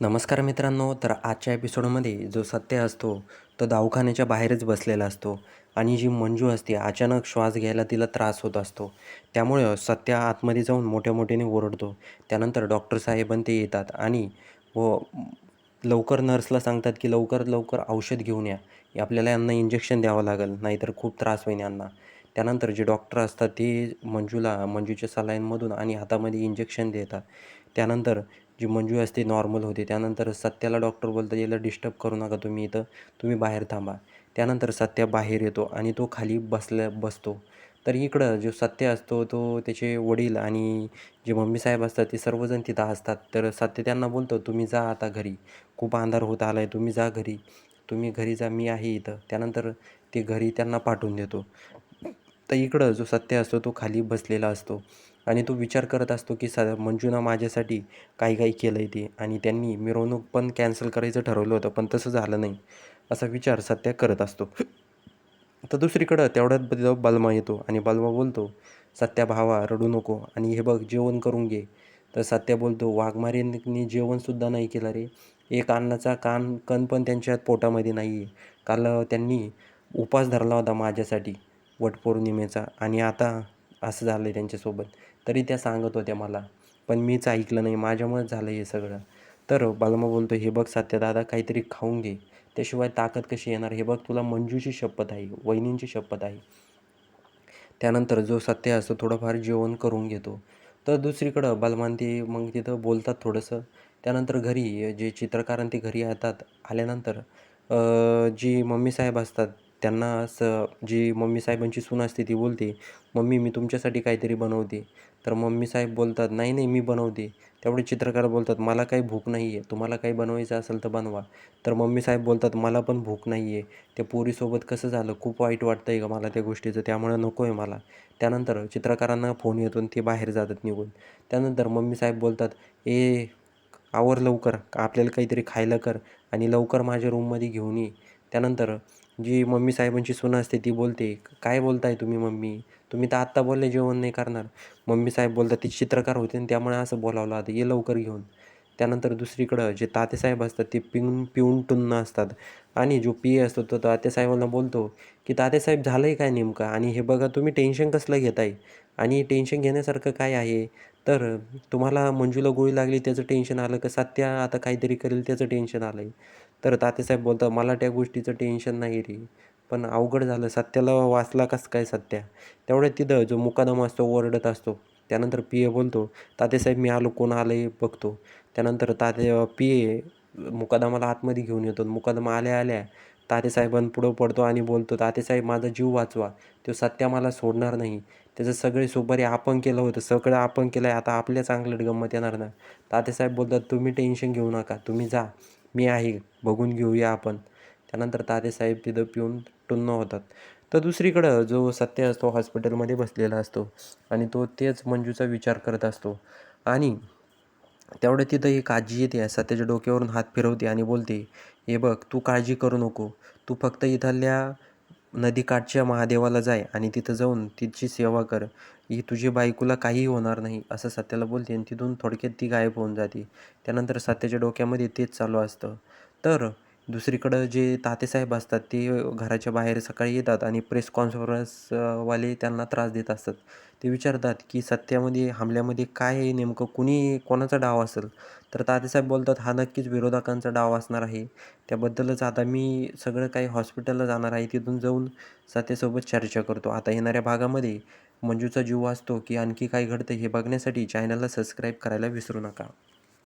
नमस्कार मित्रांनो तर आजच्या एपिसोडमध्ये जो सत्य असतो तो दवाखान्याच्या बाहेरच बसलेला असतो आणि जी मंजू असते अचानक श्वास घ्यायला तिला त्रास होत असतो. त्यामुळे सत्य आतमध्ये जाऊन मोठ्या मोठ्याने ओरडतो. त्यानंतर डॉक्टर साहेबां ते येतात आणि व लवकर नर्सला सांगतात की लवकर लवकर औषध घेऊन या. आपल्याला यांना इंजेक्शन द्यावं लागेल नाहीतर खूप त्रास होईल यांना. त्यानंतर जे डॉक्टर असतात ते मंजूला मंजूच्या सलाईनमधून आणि हातामध्ये इंजेक्शन देतात. त्यानंतर जी मंजू असते नॉर्मल होते. त्यानंतर सत्याला डॉक्टर बोलतात याला डिस्टर्ब करू नका तुम्ही इथं. तुम्ही बाहेर थांबा. त्यानंतर सत्या बाहेर येतो आणि तो खाली बसल्या बसतो. तर इकडं जो सत्य असतो तो त्याचे वडील आणि जे मम्मी साहेब असतात ते सर्वजण तिथं असतात. तर सत्य त्यांना बोलतो तुम्ही जा आता घरी. खूप अंधार होत आला आहे तुम्ही जा घरी. तुम्ही घरी जा. मी आहे इथं. त्यानंतर ते घरी त्यांना पाठवून देतो. तर इकडं जो सत्य असतो तो खाली बसलेला असतो. आणि तो विचार करत असतो की स मंजूनं माझ्यासाठी काही काही केलं आहे ते आणि त्यांनी मिरवणूक पण कॅन्सल करायचं ठरवलं होतं पण तसं झालं नाही असा विचार सत्या करत असतो. तर दुसरीकडं तेवढ्यात ब- बलमा येतो आणि बलमा बोलतो सत्या भावा रडू नको आणि हे बघ जेवण करून घे. तर सत्या बोलतो वाघमारींनी जेवणसुद्धा नाही केलं रे. एक अन्नाचा कान कण पण त्यांच्या पोटामध्ये नाही आहे काल त्यांनी उपास धरला होता माझ्यासाठी वटपौर्णिमेचा आणि आता असं झालं आहे त्यांच्यासोबत. तरी त्या सांगत होत्या मला पण मीच ऐकलं नाही माझ्यामुळेच झालं हे सगळं. तर बलमा बोलतो हे बघ सत्यदादा काहीतरी खाऊन घे. त्याशिवाय ताकद कशी येणार? हे बघ तुला मंजूची शपथ आहे वहिनींची शपथ आहे. त्यानंतर जो सत्य असतो थोडंफार जेवण करून घेतो. तर दुसरीकडं बलमान ते मग तिथं बोलतात थोडंसं. त्यानंतर घरी जे चित्रकार आणि ते घरी येतात आल्यानंतर जी मम्मी साहेब असतात त्यांना असं जी मम्मी साहेबांची सून असते ती बोलते मम्मी मी तुमच्यासाठी काहीतरी बनवते. तर मम्मी साहेब बोलतात नाही नाही मी बनवते. तेवढे चित्रकार बोलतात मला काही भूक नाही आहे तुम्हाला काही बनवायचं असेल तर बनवा. तर मम्मी साहेब बोलतात मला पण भूक नाही आहे त्या पोरीसोबत कसं झालं खूप वाईट वाटतं आहे का मला त्या गोष्टीचं त्यामुळे नको आहे मला. त्यानंतर चित्रकारांना फोन येतो ते बाहेर जातात निघून. त्यानंतर मम्मी साहेब बोलतात ए आवर लवकर आपल्याला काहीतरी खायला कर आणि लवकर माझ्या रूममध्ये घेऊन ये. त्यानंतर जी मम्मी साहेबांची सून असते ती बोलते काय बोलताय तुम्ही मम्मी? तुम्ही तर आत्ता बोलले जेवण नाही करणार. मम्मी साहेब बोलतात ती चित्रकार होते आणि त्यामुळे असं बोलावलं आता ये लवकर घेऊन. त्यानंतर दुसरीकडं जे तातेसाहेब असतात ते पिऊन पिऊन टुन्न असतात. आणि जो पी असतो तो तातेसाहेबांना बोलतो की तातेसाहेब झालं आहे काय नेमकं? आणि हे बघा तुम्ही टेन्शन कसलं घेताय? आणि टेन्शन घेण्यासारखं काय आहे? तर तुम्हाला मंजूला गोळी लागली त्याचं टेन्शन आलं का? सत्या आता काहीतरी करेल त्याचं टेन्शन आलं आहे तर तातेसाहेब बोलतात मला त्या गोष्टीचं टेन्शन नाही रे. पण अवघड झालं. सत्याला वाचला कसं काय सत्या? तेवढ्या तिथं जो मुकादम असतो ओरडत असतो त्यानंतर पी ए बोलतो तातेसाहेब मी आलो कोण आलं हे बघतो. त्यानंतर ताते पी ए मुकादमाला आतमध्ये घेऊन येतो. मुकादमा आल्या आल्या तात्यासाहेबांपुढं पडतो आणि बोलतो तातेसाहेब माझा जीव वाचवा. तो सत्या मला सोडणार नाही. त्याचं सगळे सुपारी आपण केलं होतं. सगळं आपण केलं आहे आता आपल्या चांगलं गंमत येणार ना. तातेसाहेब बोलतात तुम्ही टेन्शन घेऊ नका. तुम्ही जा. मी आहे बघून घेऊया आपण. त्यानंतर तातेसाहेब तिथं पिऊन टुन्न होतात. तर दुसरीकडं जो सत्य असतो हॉस्पिटलमध्ये बसलेला असतो आणि तो तेच मंजूचा विचार करत असतो. आणि तेवढं तिथं एक आजी येते सत्याच्या डोक्यावरून हात फिरवते आणि बोलते हे बघ तू काळजी करू नको. तू फक्त इथल्या नदीकाठच्या महादेवाला जाय आणि तिथं जाऊन तिची सेवा कर. ही तुझी बायकोला काहीही होणार नाही असं सत्याला बोलते आणि तिथून थोडक्यात ती गायब होऊन जाते. त्यानंतर सत्याच्या डोक्यामध्ये तेच चालू असतं. तर दुसरीकडं जे तातेसाहेब असतात ते घराच्या बाहेर सकाळी येतात आणि प्रेस कॉन्फरन्सवाले त्यांना त्रास देत असतात. ते विचारतात की सत्यामध्ये हमल्यामध्ये काय आहे नेमकं? कुणी कोणाचा डाव असेल? तर तातेसाहेब बोलतात हा नक्कीच विरोधकांचा डाव असणार आहे. त्याबद्दलच आता मी सगळं काही हॉस्पिटलला जाणार आहे तिथून जाऊन सत्यासोबत चर्चा करतो. आता येणाऱ्या भागामध्ये मंजूचा जीव वाचतो की आणखी काय घडतं हे बघण्यासाठी चॅनलला सबस्क्राईब करायला विसरू नका.